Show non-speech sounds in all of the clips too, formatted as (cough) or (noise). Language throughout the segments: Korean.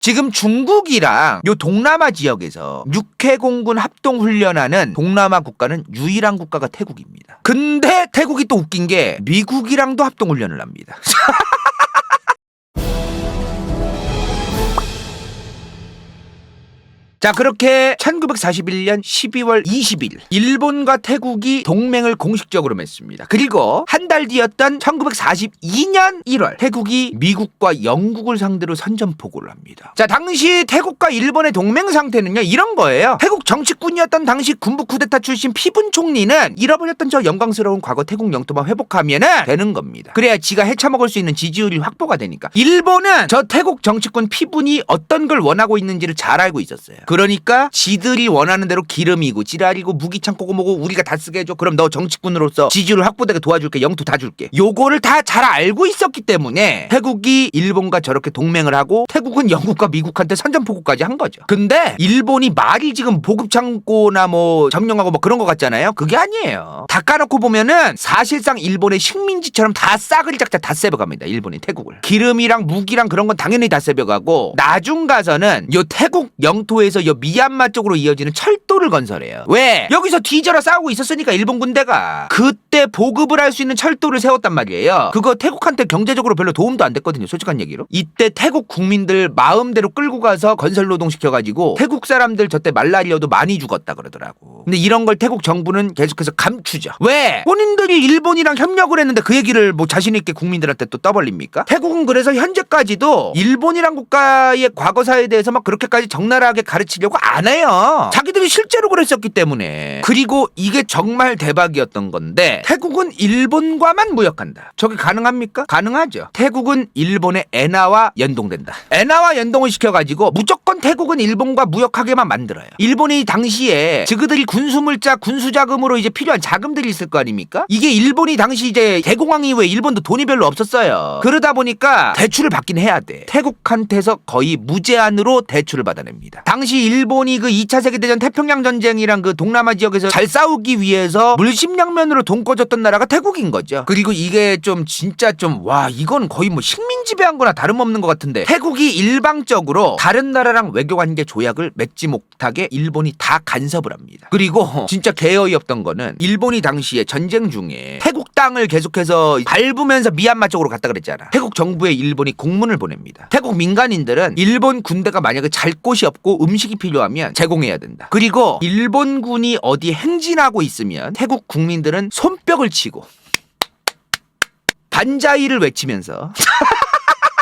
지금 중국이랑 요 동남아 지역에서 육해 공군 합동 훈련하는 동남아 국가는 유일한 국가가 태국입니다. 근데 태국이 또 웃긴 게 미국이랑도 합동 훈련을 합니다. (laughs) 자, 그렇게 1941년 12월 20일 일본과 태국이 동맹을 공식적으로 맺습니다. 그리고 한 달 뒤였던 1942년 1월 태국이 미국과 영국을 상대로 선전포고를 합니다. 자, 당시 태국과 일본의 동맹 상태는요. 이런 거예요. 태국 정치꾼이었던 당시 군부 쿠데타 출신 피분 총리는 잃어버렸던 저 영광스러운 과거 태국 영토만 회복하면은 되는 겁니다. 그래야 지가 헤쳐먹을 수 있는 지지율이 확보가 되니까. 일본은 저 태국 정치꾼 피분이 어떤 걸 원하고 있는지를 잘 알고 있었어요. 그러니까 지들이 원하는 대로 기름이고 지랄이고 무기 창고고 뭐고 우리가 다 쓰게 해줘. 그럼 너 정치꾼으로서 지지율 확보되게 도와줄게. 영토 다 줄게. 요거를 다 잘 알고 있었기 때문에 태국이 일본과 저렇게 동맹을 하고 태국은 영국과 미국한테 선전포고까지 한 거죠. 근데 일본이 말이 지금 보급 창고나 뭐 점령하고 뭐 그런 거 같잖아요. 그게 아니에요. 다 까놓고 보면은 사실상 일본의 식민지처럼 다 싸그리 작자 다 세벼갑니다. 일본이 태국을. 기름이랑 무기랑 그런 건 당연히 다 세벼가고 나중 가서는 요 태국 영토에서 요 미얀마 쪽으로 이어지는 철도를 건설해요. 왜? 여기서 뒤져라 싸우고 있었으니까 일본 군대가 그때 보급을 할 수 있는 철도를 세웠단 말이에요. 그거 태국한테 경제적으로 별로 도움도 안 됐거든요. 솔직한 얘기로. 이때 태국 국민들 마음대로 끌고 가서 건설 노동 시켜가지고 태국 사람들 저때 말라리아도 많이 죽었다 그러더라고. 근데 이런 걸 태국 정부는 계속해서 감추죠. 왜? 본인들이 일본이랑 협력을 했는데 그 얘기를 뭐 자신 있게 국민들한테 또 떠벌립니까? 태국은 그래서 현재까지도 일본이란 국가의 과거사에 대해서 막 그렇게까지 적나라하게 가르치려고 안 해요. 자기들이 실제로 그랬었기 때문에. 그리고 이게 정말 대박이었던 건데 태국은 일본과만 무역한다. 저게 가능합니까? 가능하죠. 태국은 일본의 엔화와 연동된다. 엔화와 연동을 시켜가지고 무조건 태국은 일본과 무역하게만 만들어요. 일본이 당시에 지그들이 군수물자 군수자금으로 이제 필요한 자금들이 있을 거 아닙니까? 이게 일본이 당시 이제 개공황 이후에 일본도 돈이 별로 없었어요. 그러다 보니까 대출을 받긴 해야 돼. 태국한테서 거의 무제한으로 대출을 받아냅니다. 당시 일본이 그 2차 세계대전 태평양 전쟁이랑 그 동남아 지역에서 잘 싸우기 위해서 물심양면으로 돈 꺼줬던 나라가 태국인 거죠. 그리고 이게 좀 진짜 좀 와 이건 거의 뭐 식민 지배한 거나 다름없는 것 같은데 태국이 일방적으로 다른 나라랑 외교 관계 조약을 맺지 못하게 일본이 다 간섭을 합니다. 그리고 진짜 개어이 없던 거는 일본이 당시에 전쟁 중에 태국 땅을 계속해서 밟으면서 미얀마 쪽으로 갔다 그랬잖아. 태국 정부에 일본이 공문을 보냅니다. 태국 민간인들은 일본 군대가 만약에 잘 곳이 없고 음식이 필요하면 제공해야 된다. 그리고 일본군이 어디 행진하고 있으면 태국 국민들은 손 뼉을 치고 반자이를 외치면서 (laughs)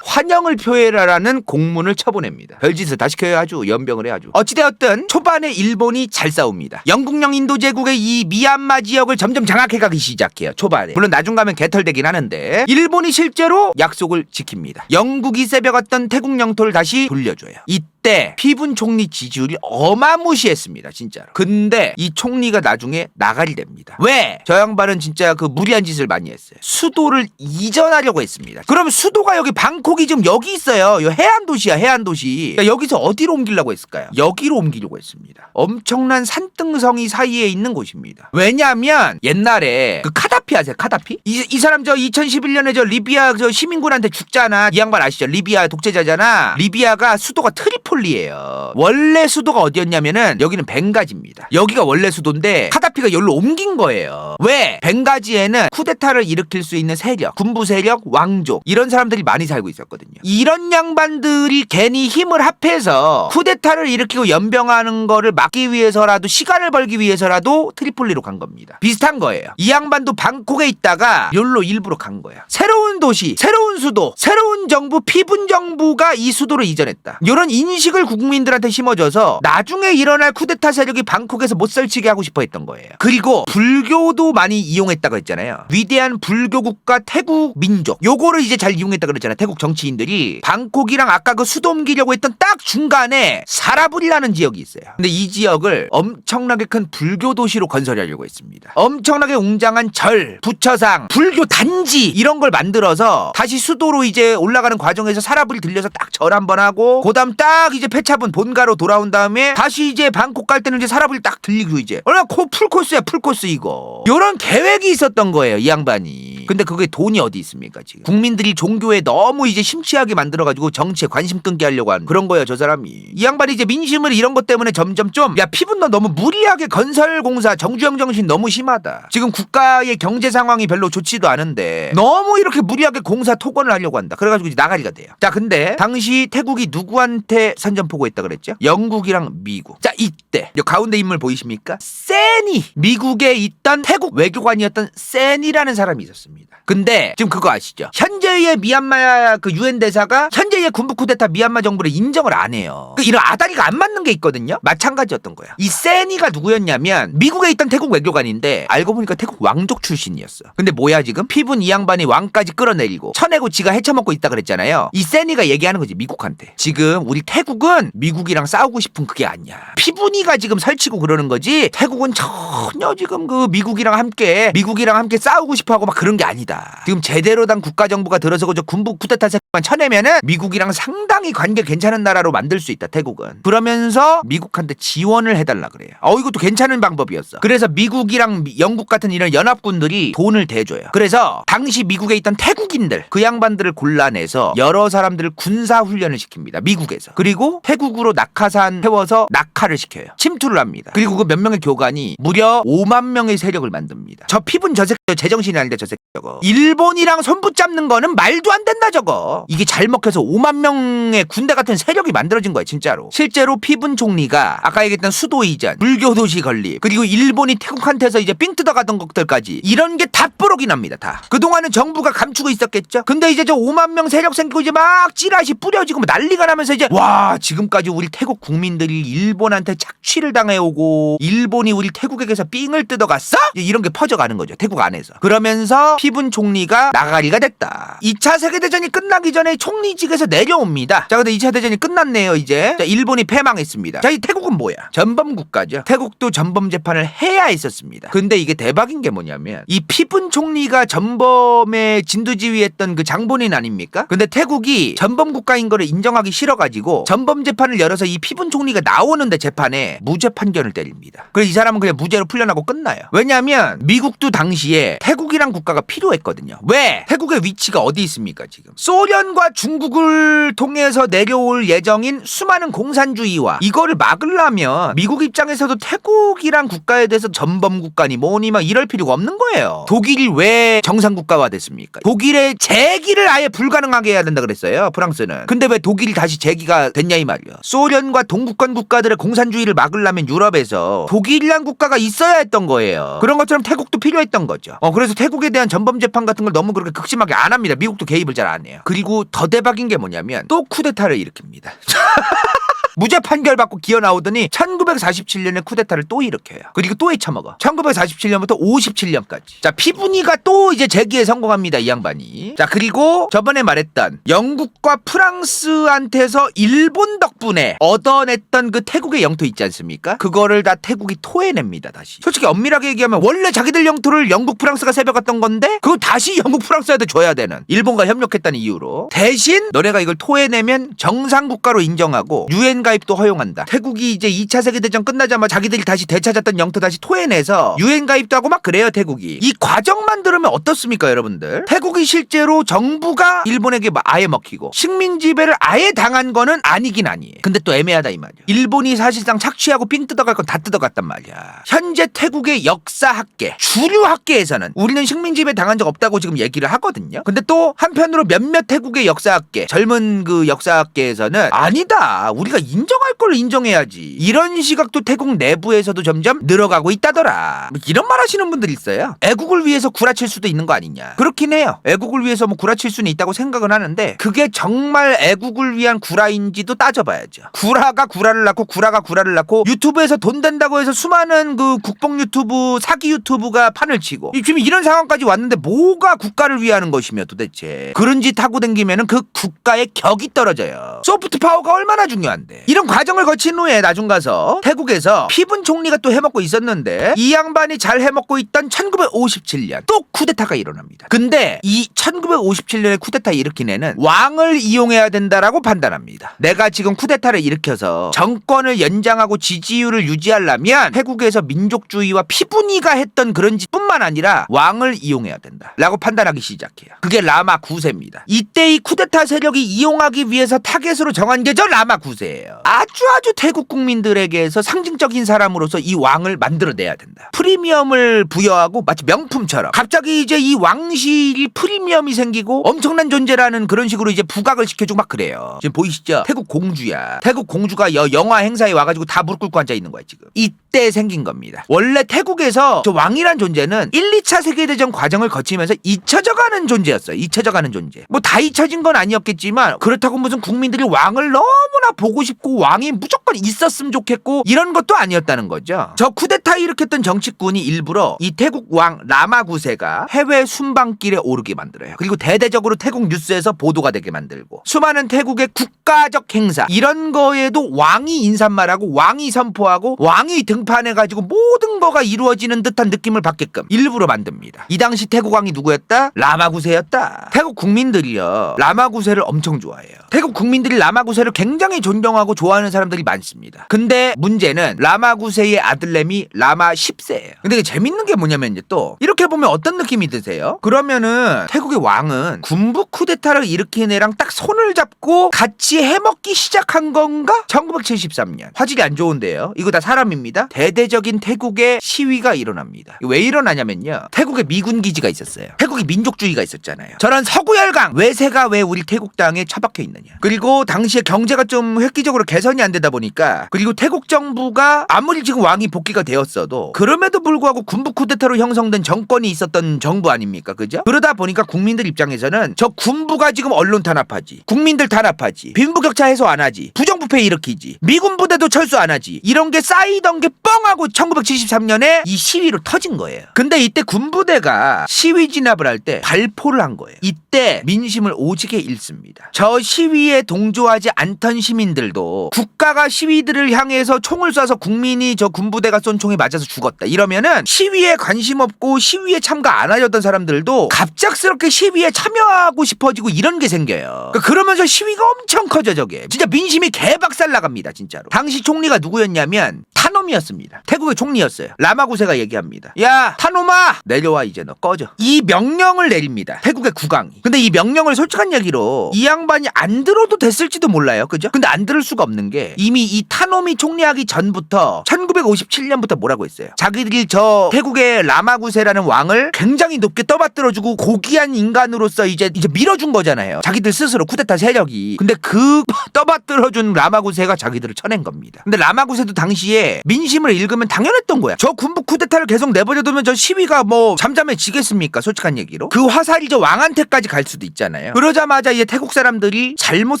환영을 표해라라는 공문을 쳐보냅니다. 별짓을 다 시켜야 아주 연병을 해 아주. 어찌되었든 초반에 일본이 잘 싸웁니다. 영국령 인도 제국의 이 미얀마 지역을 점점 장악해가기 시작해요. 초반에. 물론 나중 가면 개털되긴 하는데 일본이 실제로 약속을 지킵니다. 영국이 세벼갔던 태국 영토를 다시 돌려줘요. 이 때 피분 총리 지지율이 어마무시했습니다. 진짜로. 근데 이 총리가 나중에 나가리 됩니다. 왜? 저 양반은 진짜 그 무리한 짓을 많이 했어요. 수도를 이전하려고 했습니다. 그럼 수도가 여기 방콕이 지금 여기 있어요. 이 해안 도시야, 해안 도시. 그러니까 여기서 어디로 옮기려고 했을까요? 여기로 옮기려고 했습니다. 엄청난 산등성이 사이에 있는 곳입니다. 왜냐하면 옛날에 그 카다피 아세요? 카다피? 이, 이 사람 저 2011년에 저 리비아 저 시민군한테 죽잖아. 이 양반 아시죠? 리비아 독재자잖아. 리비아가 수도가 트리폴 리예요. 원래 수도가 어디였냐면은 여기는 벵가지입니다. 여기가 원래 수도인데 카다피가 여기로 옮긴 거예요. 왜? 벵가지에는 쿠데타를 일으킬 수 있는 세력, 군부 세력, 왕족 이런 사람들이 많이 살고 있었거든요. 이런 양반들이 괜히 힘을 합해서 쿠데타를 일으키고 연병하는 거를 막기 위해서라도 시간을 벌기 위해서라도 트리폴리로 간 겁니다. 비슷한 거예요. 이 양반도 방콕에 있다가 욜로 일부러 간 거야. 새로운 도시, 새로운 수도, 새로운 정부, 피분 정부가 이 수도로 이전했다. 이런 인식 을 국민들한테 심어줘서 나중에 일어날 쿠데타 세력이 방콕에서 못 설치게 하고 싶어 했던 거예요. 그리고 불교도 많이 이용했다고 했잖아요. 위대한 불교 국가 태국 민족. 요거를 이제 잘 이용했다 그랬잖아요. 태국 정치인들이 방콕이랑 아까 그 수도 옮기려고 했던 딱 중간에 사라불이라는 지역이 있어요. 근데 이 지역을 엄청나게 큰 불교 도시로 건설하려고 했습니다. 엄청나게 웅장한 절, 부처상, 불교 단지 이런 걸 만들어서 다시 수도로 이제 올라가는 과정에서 사라불 들려서 딱 절 한번 하고 그다음 딱 이제 폐차분 본가로 돌아온 다음에 다시 이제 방콕 갈 때는 이제 사라불 딱 들리고 이제 얼마나 코 풀 코스야 풀 코스 이거. 요런 계획이 있었던 거예요 이 양반이. 민심이. 근데 그게 돈이 어디 있습니까 지금? 국민들이 종교에 너무 이제 심취하게 만들어가지고 정치에 관심 끊게 하려고 하는 그런 거예요 저 사람이. 이 양반이 이제 민심을 이런 것 때문에 점점 좀 야 피분 너 너무 무리하게 건설공사 정주영 정신 너무 심하다. 지금 국가의 경제 상황이 별로 좋지도 않은데 너무 이렇게 무리하게 공사 토건을 하려고 한다. 그래가지고 이제 나가리가 돼요. 자 근데 당시 태국이 누구한테 선전포고했다 그랬죠? 영국이랑 미국. 자 이때 요 가운데 인물 보이십니까? 세니 미국에 있던 태국 외교관이었던 세니라는 사람이 있었습니다. 근데 지금 그거 아시죠? 현재의 미얀마 그 유엔 대사가 현재 의 군부 쿠데타 미얀마 정부를 인정을 안 해요. 그 이런 아다리가 안 맞는 게 있거든요. 마찬가지였던 거야. 이 세니가 누구였냐면 미국에 있던 태국 외교관인데 알고 보니까 태국 왕족 출신이었어. 근데 뭐야 지금 피분 이 양반이 왕까지 끌어내리고 쳐내고 지가 헤쳐먹고 있다 그랬잖아요. 이 세니가 얘기하는 거지 미국한테. 지금 우리 태국은 미국이랑 싸우고 싶은 그게 아니야. 피분이가 지금 설치고 그러는 거지. 태국은 전혀 지금 그 미국이랑 함께 미국이랑 함께 싸우고 싶어하고 막 그런 게 아니다. 지금 제대로 된 국가 정부가 들어서고 저 군부 쿠데타 새끼만 쳐내면은 미국 이랑 상당히 관계 괜찮은 나라로 만들 수 있다. 태국은. 그러면서 미국한테 지원을 해달라 그래요. 어 이것도 괜찮은 방법이었어. 그래서 미국이랑 미- 영국 같은 이런 연합군들이 돈을 대줘요. 그래서 당시 미국에 있던 태국인들 그 양반들을 골라내서 여러 사람들을 군사 훈련을 시킵니다. 미국에서. 그리고 태국으로 낙하산 태워서 낙하를 시켜요. 침투를 합니다. 그리고 그 몇 명의 교관이 무려 5만 명의 세력을 만듭니다. 저 피분 저 새끼 저 제정신이 아닌데 저 새끼 저거. 일본이랑 손붙잡는 거는 말도 안 된다 저거. 이게 잘 먹혀서 5만 명의 군대 같은 세력이 만들어진 거예요 진짜로. 실제로 피분 총리가 아까 얘기했던 수도 이전, 불교 도시 건립, 그리고 일본이 태국한테서 이제 삥 뜯어가던 것들까지 이런 게다 뽀록이 납니다 다. 그동안은 정부가 감추고 있었겠죠. 근데 이제 저 5만 명 세력 생기고 이제 막 찌라시 뿌려지고 뭐 난리가 나면서 이제 와 지금까지 우리 태국 국민들이 일본한테 착취를 당해오고 일본이 우리 태국에게서 삥을 뜯어갔어? 이런 게 퍼져가는 거죠 태국 안에서. 그러면서 피분 총리가 나가리가 됐다. 2차 세계대전이 끝나기 전에 총리직에서 내려옵니다. 자 근데 2차 대전이 끝났네요 이제. 자 일본이 패망했습니다. 자 이 태국은 뭐야? 전범 국가죠. 태국도 전범 재판을 해야 했었습니다. 근데 이게 대박인 게 뭐냐면 이 피분 총리가 전범의 진두지휘했던 그 장본인 아닙니까? 근데 태국이 전범 국가인 거를 인정하기 싫어가지고 전범 재판을 열어서 이 피분 총리가 나오는데 재판에 무죄 판결을 때립니다. 그래서 이 사람은 그냥 무죄로 풀려나고 끝나요. 왜냐하면 미국도 당시에 태국이란 국가가 필요했거든요. 왜? 태국의 위치가 어디 있습니까 지금? 소련과 중국을 통해서 내려올 예정인 수많은 공산주의와 이거를 막으려면 미국 입장에서도 태국이란 국가에 대해서 전범 국가니 뭐니 막 이럴 필요가 없는 거예요. 독일이 왜 정상 국가화 됐습니까? 독일의 재기를 아예 불가능하게 해야 된다 그랬어요. 프랑스는. 근데 왜 독일이 다시 재기가 됐냐 이 말이야. 소련과 동구권 국가들의 공산주의를 막으려면 유럽에서 독일이란 국가가 있어야 했던 거예요. 그런 것처럼 태국도 필요했던 거죠. 어 그래서 태국에 대한 전범 재판 같은 걸 너무 그렇게 극심하게 안 합니다. 미국도 개입을 잘 안 해요. 그리고 더 대박인 게 뭐냐면 또 쿠데타를 일으킵니다. (laughs) 무죄 판결 받고 기어 나오더니 1947년에 쿠데타를 또 일으켜요. 그리고 또 헤쳐먹어. 1947년부터 57년까지. 자, 피부니가 또 이제 재기에 성공합니다. 이 양반이. 자, 그리고 저번에 말했던 영국과 프랑스한테서 일본 덕분에 얻어냈던 그 태국의 영토 있지 않습니까? 그거를 다 태국이 토해냅니다. 다시. 솔직히 엄밀하게 얘기하면 원래 자기들 영토를 영국 프랑스가 세벼갔던 건데 그거 다시 영국 프랑스한테 줘야 되는 일본과 협력했다는 이유로 대신 너네가 이걸 토해내면 정상 국가로 인정하고 유엔 가입도 허용한다. 태국이 이제 2차 세계대전 끝나자마자 자기들이 다시 되찾았던 영토 다시 토해내서 유엔 가입도 하고 막 그래요 태국이. 이 과정만 들으면 어떻습니까 여러분들? 태국이 실제로 정부가 일본에게 마- 아예 먹히고 식민 지배를 아예 당한 거는 아니긴 아니에요. 근데 또 애매하다 이 말이야. 일본이 사실상 착취하고 삥 뜯어갈 건 다 뜯어갔단 말이야. 현재 태국의 역사 학계, 주류 학계에서는 우리는 식민 지배 당한 적 없다고 지금 얘기를 하거든요. 근데 또 한편으로 몇몇 태국의 역사 학계, 젊은 그 역사 학계에서는 아니다. 우리가 인정할 걸 인정해야지. 이런 시각도 태국 내부에서도 점점 늘어가고 있다더라. 뭐 이런 말 하시는 분들 있어요. 애국을 위해서 구라칠 수도 있는 거 아니냐. 그렇긴 해요. 애국을 위해서 뭐 구라칠 수는 있다고 생각은 하는데 그게 정말 애국을 위한 구라인지도 따져봐야죠. 구라가 구라를 낳고 구라가 구라를 낳고 유튜브에서 돈 된다고 해서 수많은 그 국뽕 유튜브 사기 유튜브가 판을 치고 이- 지금 이런 상황까지 왔는데 뭐가 국가를 위하는 것이며 도대체 그런 짓 하고 댕기면은 그 국가의 격이 떨어져요. 소프트 파워가 얼마나 중요한데. 이런 과정을 거친 후에 나중 가서 태국에서 피분 총리가 또 해먹고 있었는데 이 양반이 잘 해먹고 있던 1957년 또 쿠데타가 일어납니다. 근데 이 1957년에 쿠데타 일으킨 애는 왕을 이용해야 된다라고 판단합니다. 내가 지금 쿠데타를 일으켜서 정권을 연장하고 지지율을 유지하려면 태국에서 민족주의와 피분이가 했던 그런 짓뿐만 아니라 왕을 이용해야 된다. 라고 판단하기 시작해요. 그게 라마 9세입니다. 이때 이 쿠데타 세력이 이용하기 위해서 타겟으로 정한 게 저 라마 9세예요. 아주 아주 태국 국민들에게서 상징적인 사람으로서 이 왕을 만들어내야 된다. 프리미엄을 부여하고 마치 명품처럼 갑자기 이제 이 왕실이 프리미엄이 생기고 엄청난 존재라는 그런 식으로 이제 부각을 시켜주고 막 그래요. 지금 보이시죠? 태국 공주야. 태국 공주가 여, 영화 행사에 와가지고 다 무릎 꿇고 앉아 있는 거야 지금. 이때 생긴 겁니다. 원래 태국에서 저 왕이란 존재는 1, 2차 세계대전 과정을 거치면서 잊혀져가는 존재였어요. 잊혀져가는 존재. 뭐 다 잊혀진 건 아니었겠지만 그렇다고 무슨 국민들이 왕을 너무나 보고 싶고 왕이 무조건 있었으면 좋겠고 이런 것도 아니었다는 거죠. 저 쿠데타 일으켰던 정치군이 일부러 이 태국 왕 라마 9세가 해외 순방길에 오르게 만들어요. 그리고 대대적으로 태국 뉴스에서 보도가 되게 만들고 수많은 태국의 국가적 행사 이런 거에도 왕이 인사말하고 왕이 선포하고 왕이 등판해가지고 모든 거가 이루어지는 듯한 느낌을 받게끔 일부러 만듭니다. 이 당시 태국 왕이 누구였다? 라마 9세였다. 태국 국민들이요 라마 9세를 엄청 좋아해요. 태국 국민들이 라마 9세를 굉장히 존경하고 좋아하는 사람들이 많습니다. 근데 문제는 라마 9세의 아들내미 라마 10세예요. 근데 재밌는 게 뭐냐면 이제 또 이렇게 보면 어떤 느낌이 드세요? 그러면은 태국의 왕은 군부 쿠데타를 일으킨 애랑 딱 손을 잡고 같이 해먹기 시작한 건가? 1973년 화질이 안 좋은데요. 이거 다 사람입니다. 대대적인 태국의 시위가 일어납니다. 왜 일어나냐면요. 태국에 미군 기지가 있었어요. 태국이 민족주의가 있었잖아요. 저런 서구열강 외세가 왜 우리 태국 땅에 처박혀 있느냐. 그리고 당시에 경제가 좀 획기적으로 개선이 안 되다 보니까 그리고 태국 정부가 아무리 지금 왕이 복귀가 되었어도 그럼에도 불구하고 군부 쿠데타로 형성된 정권이 있었던 정부 아닙니까? 그죠? 그러다 보니까 국민들 입장에서는 저 군부가 지금 언론 탄압하지. 국민들 탄압하지. 빈부격차 해소 안 하지. 부정 부패 일으키지. 미군 부대도 철수 안 하지. 이런 게 쌓이던 게 뻥하고 1973년에 이 시위로 터진 거예요. 근데 이때 군부대가 시위 진압을 할 때 발포를 한 거예요. 이때 민심을 오지게 잃습니다. 저 시위에 동조하지 않던 시민들도 국가가 시위들을 향해서 총을 쏴서 국민이 저 군부대가 쏜 총에 맞아서 죽었다. 이러면은 시위에 관심 없고 시위에 참가 안 하려던 사람들도 갑작스럽게 시위에 참여하고 싶어지고 이런 게 생겨요. 그러면서 시위가 엄청 커져 저게. 진짜 민심이 개 박살 나갑니다. 진짜로. 당시 총리가 누구였냐면 타놈이었습니다. 태국의 총리였어요. 라마구세가 얘기합니다. 야 타놈아 내려와 이제 너 꺼져. 이 명령을 내립니다. 태국의 국왕이. 근데 이 명령을 솔직한 얘기로 이 양반이 안 들어도 됐을지도 몰라요. 그죠? 근데 안 들을 수가 없는 게 이미 이 타놈이 총리하기 전부터 1957년부터 뭐라고 했어요. 자기들이 저 태국의 라마구세라는 왕을 굉장히 높게 떠받들어주고 고귀한 인간으로서 이제 이제 밀어준 거잖아요. 자기들 스스로 쿠데타 세력이. 근데 그 (laughs) 떠받들어준 라마구세가 자기들을 쳐낸 겁니다. 근데 라마구세도 당시에 민심을 읽으면 당연했던 거야. 저 군부 쿠데타를 계속 내버려두면 저 시위가 뭐 잠잠해지겠습니까? 솔직한 얘기로. 그 화살이 저 왕한테까지 갈 수도 있잖아요. 그러자마자 이제 태국 사람들이 잘못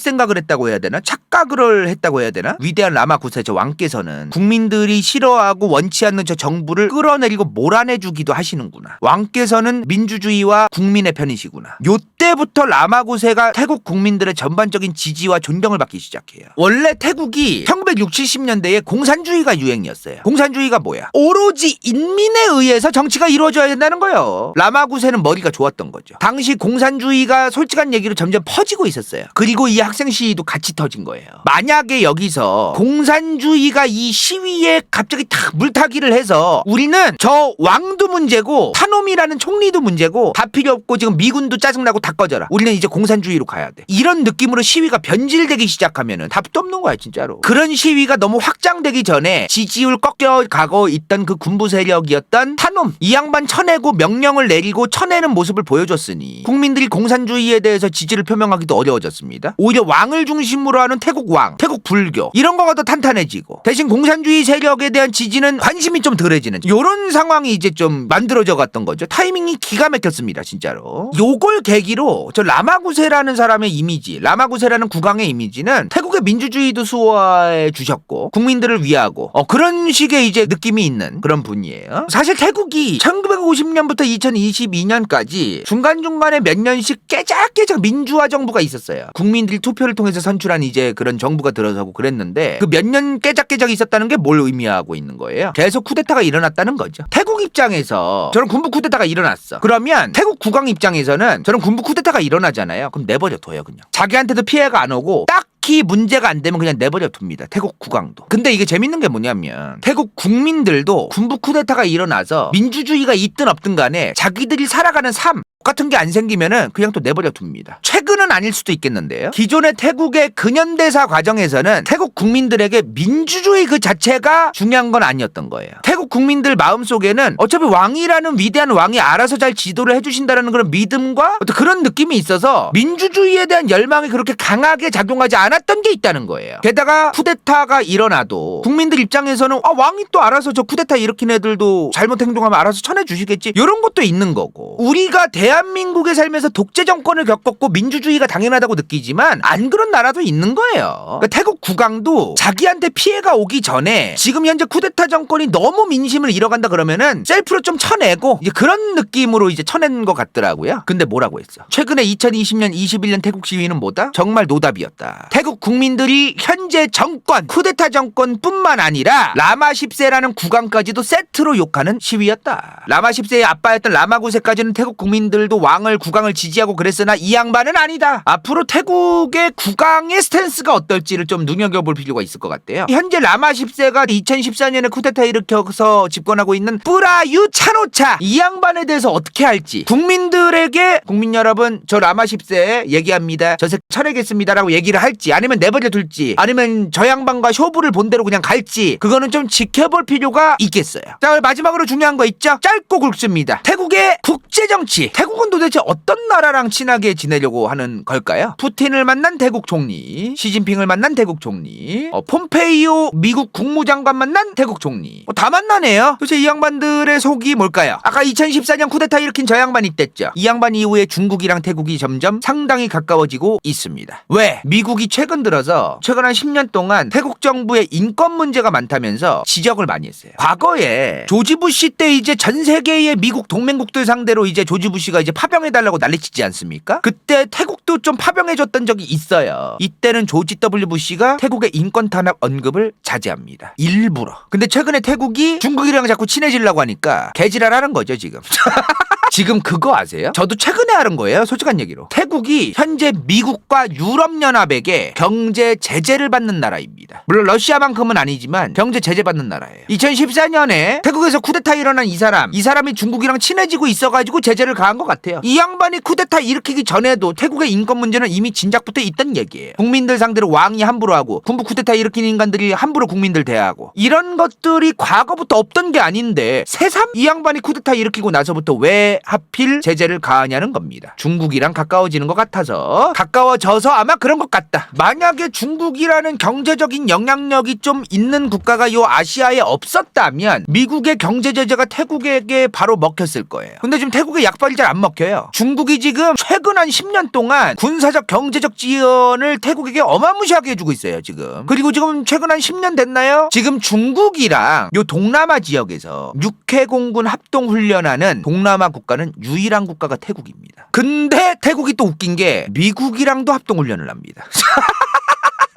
생각을 했다고 해야 되나? 착각을 했다고 해야 되나? 위대한 라마구세 저 왕께서는 국민들이 싫어하고 원치 않는 저 정부를 끌어내리고 몰아내주기도 하시는구나. 왕께서는 민주주의와 국민의 편이시구나. 요때부터 라마구세가 태국 국민들의 전반적인 지지와 존경을 받기 시작해요. 원래 태국이 1960, 70년대에 공산주의가 유행이었어요. 공산주의가 뭐야? 오로지 인민에 의해서 정치가 이루어져야 된다는 거예요. 라마구세는 머리가 좋았던 거죠. 당시 공산주의가 솔직한 얘기로 점점 퍼지고 있었어요. 그리고 이 학생 시위도 같이 터진 거예요. 만약에 여기서 공산주의가 이 시위에 갑자기 탁 물타기를 해서 우리는 저 왕도 문제고 타놈이라는 총리도 문제고 다 필요 없고 지금 미군도 짜증나고 다 꺼져라. 우리는 이제 공산주의로 가야 돼. 이런 느낌으로 시위가 변질되기 시작하면은 답도 없는 거야 진짜로. 그런 시위가 너무 확장되기 전에 지지율 꺾여가고 있던 그 군부 세력이었던 타놈 이 양반 쳐내고 명령을 내리고 쳐내는 모습을 보여줬으니 국민들이 공산주의에 대해서 지지를 표명하기도 어려워졌습니다. 오히려 왕을 중심으로 하는 태국 왕, 태국 불교 이런 거가 더 탄탄해지고 대신 공산주의 세력에 대한 지지는 관심이 좀 덜해지는 이런 상황이 이제 좀 만들어져 갔던 거죠. 타이밍이 기가 막혔습니다, 진짜로. 요걸 계기로 저 라마구세라는 사람의 이미지, 라마구세라는 국왕의 이미지는 태국의 민주 주의도 수호해 주셨고 국민들을 위하고 어, 그런 식의 이제 느낌이 있는 그런 분이에요. 사실 태국이 1950년부터 2022년까지 중간중간에 몇 년씩 깨작깨작 민주화 정부가 있었어요. 국민들이 투표를 통해서 선출한 이제 그런 정부가 들어서고 그랬는데 그 몇 년 깨작깨작 있었다는 게 뭘 의미하고 있는 거예요? 계속 쿠데타가 일어났다는 거죠. 태국 입장에서 저런 군부 쿠데타가 일어났어. 그러면 태국 국왕 입장에서는 저런 군부 쿠데타가 일어나잖아요. 그럼 내버려 둬요 그냥. 자기한테도 피해가 안 오고 딱 딱히 문제가 안 되면 그냥 내버려 둡니다. 태국 국왕도. 근데 이게 재밌는 게 뭐냐면 태국 국민들도 군부 쿠데타가 일어나서 민주주의가 있든 없든 간에 자기들이 살아가는 삶 같은 게 안 생기면은 그냥 또 내버려 둡니다. 최근은 아닐 수도 있겠는데요. 기존의 태국의 근현대사 과정에서는 태국 국민들에게 민주주의 그 자체가 중요한 건 아니었던 거예요. 태국 국민들 마음속에는 어차피 왕이라는 위대한 왕이 알아서 잘 지도를 해주신다는 그런 믿음과 어떤 그런 느낌이 있어서 민주주의에 대한 열망이 그렇게 강하게 작용하지 않았던 게 있다는 거예요. 게다가 쿠데타가 일어나도 국민들 입장에서는 아, 왕이 또 알아서 저 쿠데타 일으킨 애들도 잘못 행동하면 알아서 쳐내주시겠지 이런 것도 있는 거고 우리가 대한민국에 살면서 독재 정권을 겪었고 민주주의가 당연하다고 느끼지만 안 그런 나라도 있는 거예요. 그러니까 태국 국왕도 자기한테 피해가 오기 전에 지금 현재 쿠데타 정권이 너무 민 심을 잃어간다 그러면은 셀프로 좀 쳐내고 이제 그런 느낌으로 이제 쳐낸 것 같더라고요. 근데 뭐라고 했어? 최근에 2020년, 21년 태국 시위는 뭐다? 정말 노답이었다. 태국 국민들이 현재 정권, 쿠데타 정권뿐만 아니라 라마 10세라는 국왕까지도 세트로 욕하는 시위였다. 라마 10세의 아빠였던 라마 9세까지는 태국 국민들도 왕을 국왕을 지지하고 그랬으나 이 양반은 아니다. 앞으로 태국의 국왕의 스탠스가 어떨지를 좀 눈여겨볼 필요가 있을 것 같아요. 현재 라마 10세가 2014년에 쿠데타 일으켜서 집권하고 있는 뿌라유 차노차 이 양반에 대해서 어떻게 할지 국민들에게 국민 여러분 저 라마 10세 얘기합니다. 저 새끼 쳐내겠습니다라고 얘기를 할지 아니면 내버려 둘지 아니면 저 양반과 쇼부를 본대로 그냥 갈지 그거는 좀 지켜볼 필요가 있겠어요. 자 마지막으로 중요한 거 있죠? 짧고 굵습니다. 태국의 국제 정치. 태국은 도대체 어떤 나라랑 친하게 지내려고 하는 걸까요? 푸틴을 만난 태국 총리, 시진핑을 만난 태국 총리, 어, 폼페이오 미국 국무장관 만난 태국 총리. 어, 다 만나 네요. 도대체 이 양반들의 속이 뭘까요? 아까 2014년 쿠데타 일으킨 저 양반 있댔죠. 이 양반 이후에 중국이랑 태국이 점점 상당히 가까워지고 있습니다. 왜? 미국이 최근 들어서 최근 한 10년 동안 태국 정부의 인권 문제가 많다면서 지적을 많이 했어요. 과거에 조지 부시 때 이제 전 세계의 미국 동맹국들 상대로 이제 조지 부시가 이제 파병해달라고 난리치지 않습니까? 그때 태국도 좀 파병해줬던 적이 있어요. 이때는 조지 W 부시가 태국의 인권 탄압 언급을 자제합니다. 일부러. 근데 최근에 태국이 중국이랑 자꾸 친해지려고 하니까 개지랄하는 거죠 지금. (laughs) 지금 그거 아세요? 저도 최근 에 알은 거예요. 솔직한 얘기로. 태국이 현재 미국과 유럽연합에게 경제 제재를 받는 나라입니다. 물론 러시아만큼은 아니지만 경제 제재 받는 나라예요. 2014년에 태국에서 쿠데타 일어난 이 사람, 이 사람이 중국이랑 친해지고 있어가지고 제재를 가한 것 같아요. 이 양반이 쿠데타 일으키기 전에도 태국의 인권 문제는 이미 진작부터 있던 얘기예요. 국민들 상대로 왕이 함부로 하고 군부 쿠데타 일으킨 인간들이 함부로 국민들 대하고 이런 것들이 과거부터 없던 게 아닌데 새삼 이 양반이 쿠데타 일으키고 나서부터 왜 하필 제재를 가하냐는 겁니다. 중국이랑 가까워지는 것 같아서 가까워져서 아마 그런 것 같다. 만약에 중국이라는 경제적인 영향력이 좀 있는 국가가 요 아시아에 없었다면 미국의 경제 제재가 태국에게 바로 먹혔을 거예요. 근데 지금 태국의 약발이 잘 안 먹혀요. 중국이 지금 최근 한 10년 동안 군사적 경제적 지원을 태국에게 어마무시하게 해주고 있어요. 지금. 그리고 지금 최근 한 10년 됐나요? 지금 중국이랑 요 동남아 지역에서 육해 공군 합동 훈련하는 동남아 국가는 유일한 국가가 태국입니다. 근데 태국이 또 웃긴 게 미국이랑도 합동 훈련을 합니다. (laughs)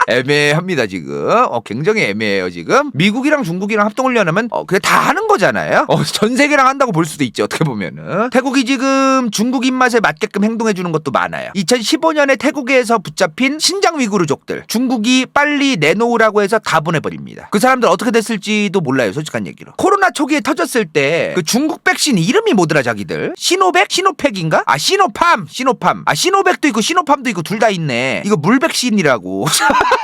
애매합니다 지금. 어, 굉장히 애매해요 지금. 미국이랑 중국이랑 합동훈련하면 어, 그게 다 하는 거잖아요. 어, 전 세계랑 한다고 볼 수도 있죠 어떻게 보면은. 태국이 지금 중국 입맛에 맞게끔 행동해 주는 것도 많아요. 2015년에 태국에서 붙잡힌 신장 위구르족들 중국이 빨리 내놓으라고 해서 다 보내버립니다. 그 사람들 어떻게 됐을지도 몰라요 솔직한 얘기로. 코로나 초기에 터졌을 때 그 중국 백신 이름이 뭐더라 자기들? 시노백? 시노팩인가? 아 시노팜 시노팜. 아 시노백도 있고 시노팜도 있고 둘 다 있네. 이거 물백신이라고. (laughs)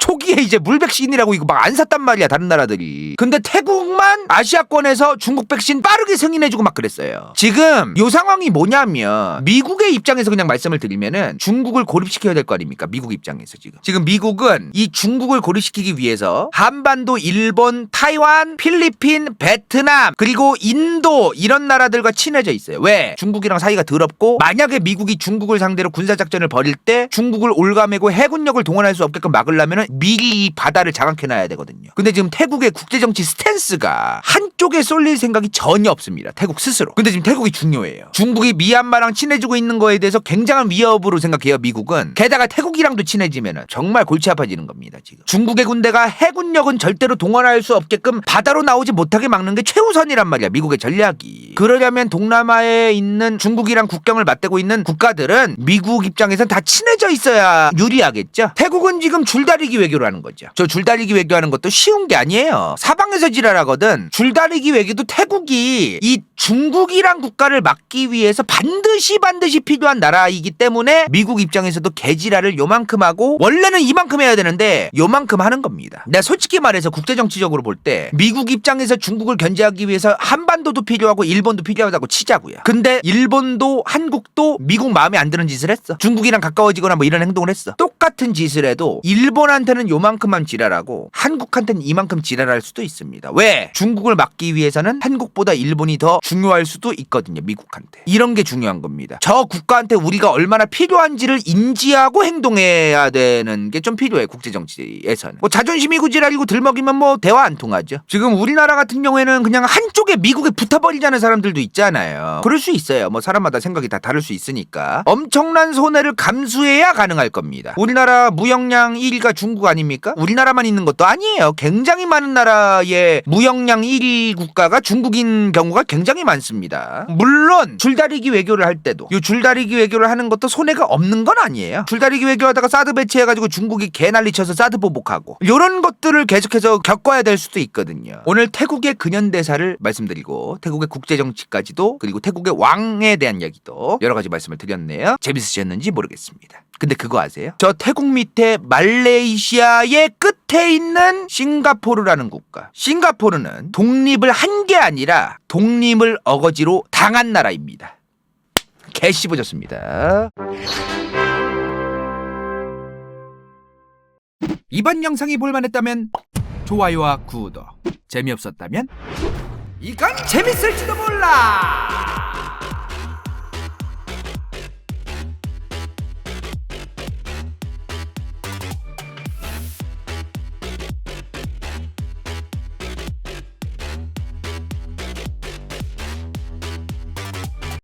초기에 이제 물 백신이라고 이거 막 안 샀단 말이야 다른 나라들이. 근데 태국만 아시아권에서 중국 백신 빠르게 승인해주고 막 그랬어요. 지금 요 상황이 뭐냐면 미국의 입장에서 그냥 말씀을 드리면은 중국을 고립시켜야 될 거 아닙니까? 미국 입장에서 지금. 지금 미국은 이 중국을 고립시키기 위해서 한반도 일본 타이완 필리핀 베트남 그리고 인도 이런 나라들과 친해져 있어요. 왜? 중국이랑 사이가 더럽고 만약에 미국이 중국을 상대로 군사 작전을 벌일 때 중국을 올가매고 해군력을 동원할 수 없게끔 막으려면 미리 이 바다를 장악해놔야 되거든요. 근데 지금 태국의 국제정치 스탠스가 한쪽에 쏠릴 생각이 전혀 없습니다. 태국 스스로. 근데 지금 태국이 중요해요. 중국이 미얀마랑 친해지고 있는 거에 대해서 굉장한 위협으로 생각해요. 미국은. 게다가 태국이랑도 친해지면 정말 골치 아파지는 겁니다. 지금. 중국의 군대가 해군력은 절대로 동원할 수 없게끔 바다로 나오지 못하게 막는 게 최우선이란 말이야. 미국의 전략이. 그러려면 동남아에 있는 중국이랑 국경을 맞대고 있는 국가들은 미국 입장에선 다 친해져 있어야 유리하겠죠. 태국은 지금 줄다리기 외교를 하는 거죠. 저 줄다리기 외교하는 것도 쉬운 게 아니에요. 사방에서 지랄하거든. 줄다리기 외교도 태국이 이 중국이랑 국가를 막기 위해서 반드시 반드시 필요한 나라이기 때문에 미국 입장에서도 개지랄을 요만큼 하고 원래는 이만큼 해야 되는데 요만큼 하는 겁니다. 내가 솔직히 말해서 국제 정치적으로 볼 때 미국 입장에서 중국을 견제하기 위해서 한반도도 필요하고 일본도 필요하다고 치자고요. 근데 일본도 한국도 미국 마음에 안 드는 짓을 했어. 중국이랑 가까워지거나 뭐 이런 행동을 했어. 똑같은 짓을 해도 일본한테 는 요만큼만 지랄하고 한국한테는 이만큼 지랄할 수도 있습니다. 왜? 중국을 막기 위해서는 한국보다 일본이 더 중요할 수도 있거든요. 미국한테. 이런 게 중요한 겁니다. 저 국가한테 우리가 얼마나 필요한지를 인지하고 행동해야 되는 게 좀 필요해. 국제 정치에서는. 뭐 자존심이고 지랄이고 들먹이면 뭐 대화 안 통하죠. 지금 우리나라 같은 경우에는 그냥 한쪽에 미국에 붙어버리자는 사람들도 있잖아요. 그럴 수 있어요. 뭐 사람마다 생각이 다 다를 수 있으니까. 엄청난 손해를 감수해야 가능할 겁니다. 우리나라 무역량 1위가 중국 아닙니까? 우리나라만 있는 것도 아니에요. 굉장히 많은 나라의 무역량 1위 국가가 중국인 경우가 굉장히 많습니다. 물론 줄다리기 외교를 할 때도 이 줄다리기 외교를 하는 것도 손해가 없는 건 아니에요. 줄다리기 외교하다가 사드 배치해가지고 중국이 개난리 쳐서 사드 보복하고 이런 것들을 계속해서 겪어야 될 수도 있거든요. 오늘 태국의 근현대사를 말씀드리고 태국의 국제정치까지도 그리고 태국의 왕에 대한 얘기도 여러 가지 말씀을 드렸네요. 재밌으셨는지 모르겠습니다. 근데 그거 아세요? 저 태국 밑에 말레이 시아의 끝에 있는 싱가포르라는 국가. 싱가포르는 독립을 한 게 아니라 독립을 어거지로 당한 나라입니다. 개 씹어졌습니다. 이번 영상이 볼만했다면 좋아요와 구독. 재미없었다면 이건 재밌을지도 몰라.